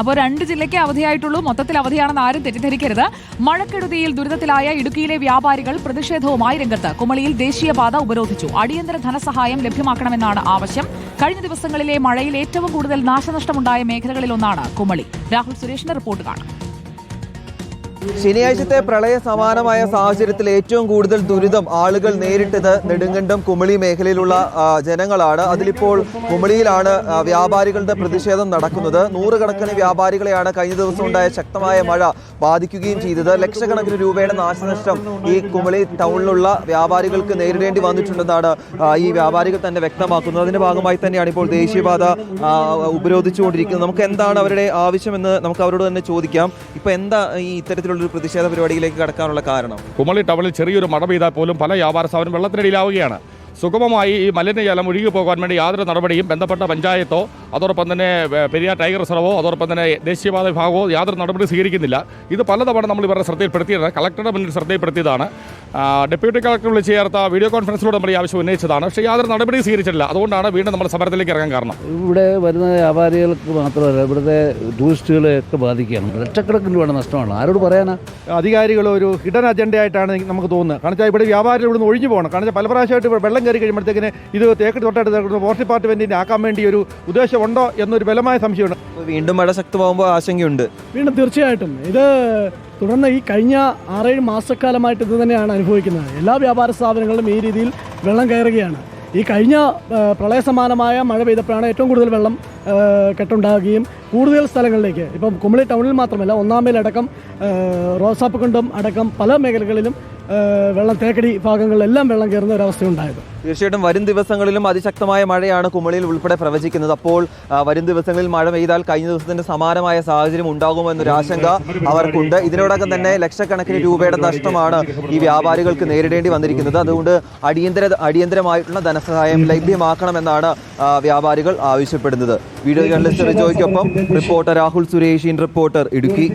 അപ്പോൾ രണ്ട് ജില്ലയ്ക്ക് അവധിയായിട്ടുള്ളൂ. മൊത്തത്തിൽ അവധിയാണെന്ന് ആരും തെറ്റിദ്ധരിക്കരുത്. മഴക്കെടുതിയിൽ ദുരിതത്തിലായ ഇടുക്കിയിലെ വ്യാപാരികൾ പ്രതിഷേധവുമായി രംഗത്ത്. കുമളിയിൽ ദേശീയപാത ഉപരോധിച്ചു. അടിയന്തര ധനസഹായം ലഭ്യമാക്കണമെന്നാണ് ആവശ്യം. കഴിഞ്ഞ ദിവസങ്ങളിലെ മഴയിൽ ഏറ്റവും കൂടുതൽ നാശനഷ്ടമുണ്ടായ മേഖലകളിലൊന്നാണ് കുമളി. രാഹുൽ സുരേഷിന്റെ റിപ്പോർട്ട് കാണാം. ശനിയാഴ്ചത്തെ പ്രളയ സമാനമായ സാഹചര്യത്തിൽ ഏറ്റവും കൂടുതൽ ദുരിതം ആളുകൾ നേരിട്ടത് നെടുങ്കണ്ടം കുമളി മേഖലയിലുള്ള ജനങ്ങളാണ്. അതിലിപ്പോൾ കുമളിയിലാണ് വ്യാപാരികളുടെ പ്രതിഷേധം നടക്കുന്നത്. നൂറുകണക്കിന് വ്യാപാരികളെയാണ് കഴിഞ്ഞ ദിവസം ഉണ്ടായ ശക്തമായ മഴ ബാധിക്കുകയും ചെയ്തത്. ലക്ഷക്കണക്കിന് രൂപയുടെ നാശനഷ്ടം ഈ കുമളി ടൗണിലുള്ള വ്യാപാരികൾക്ക് നേരിടേണ്ടി വന്നിട്ടുണ്ടെന്നാണ് ഈ വ്യാപാരികൾ തന്നെ വ്യക്തമാക്കുന്നത്. അതിന്റെ ഭാഗമായി തന്നെയാണ് ഇപ്പോൾ ദേശീയപാത ഉപരോധിച്ചുകൊണ്ടിരിക്കുന്നത്. നമുക്ക് എന്താണ് അവരുടെ ആവശ്യമെന്ന് നമുക്ക് അവരോട് തന്നെ ചോദിക്കാം. ഇപ്പൊ എന്താ ഈ ഇത്തരത്തിലുള്ള ഒരു പ്രതിഷേധ പരിപാടിയിലേക്ക് കടക്കാനുള്ള കാരണം? കുമളി ടൗണിൽ ചെറിയൊരു മഴ പെയ്താൽ പോലും പല വ്യാപാര സ്ഥാപനം വെള്ളത്തിനടിയിലാവുകയാണ്. സുഗമമായി ഈ മലിനജലം ഒഴുകി പോകാൻ വേണ്ടി യാതൊരു നടപടിയും ബന്ധപ്പെട്ട പഞ്ചായത്തോ അതോടൊപ്പം തന്നെ പെരിയാർ ടൈഗർ റിസർവോ അതോടൊപ്പം തന്നെ ദേശീയപാത വിഭാഗമോ യാതൊരു നടപടി സ്വീകരിക്കുന്നില്ല. ഇത് പലതവണ നമ്മൾ ഇവരുടെ ശ്രദ്ധയിൽപ്പെടുത്തിയതാണ്. കളക്ടറുടെ മുന്നിൽ ശ്രദ്ധയിൽപ്പെടുത്തിയതാണ്. ഡെപ്യൂട്ടി കളക്ടർ വിളിച്ച് ചേർത്ത വീഡിയോ കോൺഫറൻസിലൂടെ നമ്മൾ ഈ ആവശ്യം ഉന്നയിച്ചതാണ്. പക്ഷേ യാതൊരു നടപടി സ്വീകരിച്ചിട്ടില്ല. അതുകൊണ്ടാണ് വീണ്ടും നമ്മൾ സമരത്തിലേക്ക് ഇറങ്ങാൻ കാരണം. ഇവിടെ വരുന്ന വ്യാപാരികൾക്ക് മാത്രമല്ല ഇവിടുത്തെ ടൂറിസ്റ്റുകളെയൊക്കെ ബാധിക്കുകയാണ്. ലക്ഷക്കണക്കിന് രൂപയുടെ നഷ്ടമാണ് ആരോട് പറയാനാ? അധികാരികൾ ഒരു ഹിഡൻ അജണ്ടയായിട്ടാണ് നമുക്ക് തോന്നുന്നത്. കാരണം വെച്ചാൽ ഇവിടെ വ്യാപാരികൾ ഇവിടുന്ന് ഒഴിഞ്ഞു പോകണം. കാരണം വെച്ചാൽ പല പ്രാവശ്യമായിട്ട് ഇവിടെ വെള്ളം കയറി കഴിയുമ്പോഴത്തേക്കിന് ഇത് തേക്കടി തൊട്ടടുത്ത് ഫോറസ്റ്റ് ഡിപ്പാർട്ട്മെന്റിനെ ആക്കാൻ വേണ്ടി ഒരു ഉദ്ദേശമുണ്ടോ എന്നൊരു ബലമായ സംശയമുണ്ട്. വീണ്ടും മഴ ശക്തമാകുമ്പോൾ ആശങ്കയുണ്ട്. വീണ്ടും തീർച്ചയായിട്ടും. ഇത് തുടർന്ന് ഈ കഴിഞ്ഞ ആറേഴ് മാസക്കാലമായിട്ട് ഇത് തന്നെയാണ് അനുഭവിക്കുന്നത്. എല്ലാ വ്യാപാര സ്ഥാപനങ്ങളിലും ഈ രീതിയിൽ വെള്ളം കയറുകയാണ്. ഈ കഴിഞ്ഞ പ്രളയസമാനമായ പ്രളയ സമാനമായ മഴ പെയ്തപ്പോഴാണ് ഏറ്റവും കൂടുതൽ വെള്ളം കെട്ടുണ്ടാകുകയും കൂടുതൽ സ്ഥലങ്ങളിലേക്ക്. ഇപ്പം കുമളി ടൗണിൽ മാത്രമല്ല ഒന്നാമേലടക്കം റോസാപ്പ് കൊണ്ടും അടക്കം പല മേഖലകളിലും വെള്ളം തേക്കടി ഭാഗങ്ങളിലെല്ലാം വെള്ളം കയറുന്ന ഒരവസ്ഥയുണ്ടായത്. തീർച്ചയായിട്ടും വരും ദിവസങ്ങളിലും അതിശക്തമായ മഴയാണ് കുമളിയിൽ ഉൾപ്പെടെ പ്രവചിക്കുന്നത്. അപ്പോൾ വരും ദിവസങ്ങളിൽ മഴ പെയ്താൽ കഴിഞ്ഞ ദിവസത്തിന്റെ സമാനമായ സാഹചര്യം ഉണ്ടാകുമെന്നൊരു ആശങ്ക അവർക്കുണ്ട്. ഇതിനോടകം തന്നെ ലക്ഷക്കണക്കിന് രൂപയുടെ നഷ്ടമാണ് ഈ വ്യാപാരികൾക്ക് നേരിടേണ്ടി വന്നിരിക്കുന്നത്. അതുകൊണ്ട് അടിയന്തര അടിയന്തരമായിട്ടുള്ള ധനസഹായം ലഭ്യമാക്കണമെന്നാണ് വ്യാപാരികൾ ആവശ്യപ്പെടുന്നത്. Video journalist റിജോയ്ക്കൊപ്പം reporter Rahul Suresh in reporter Idukki.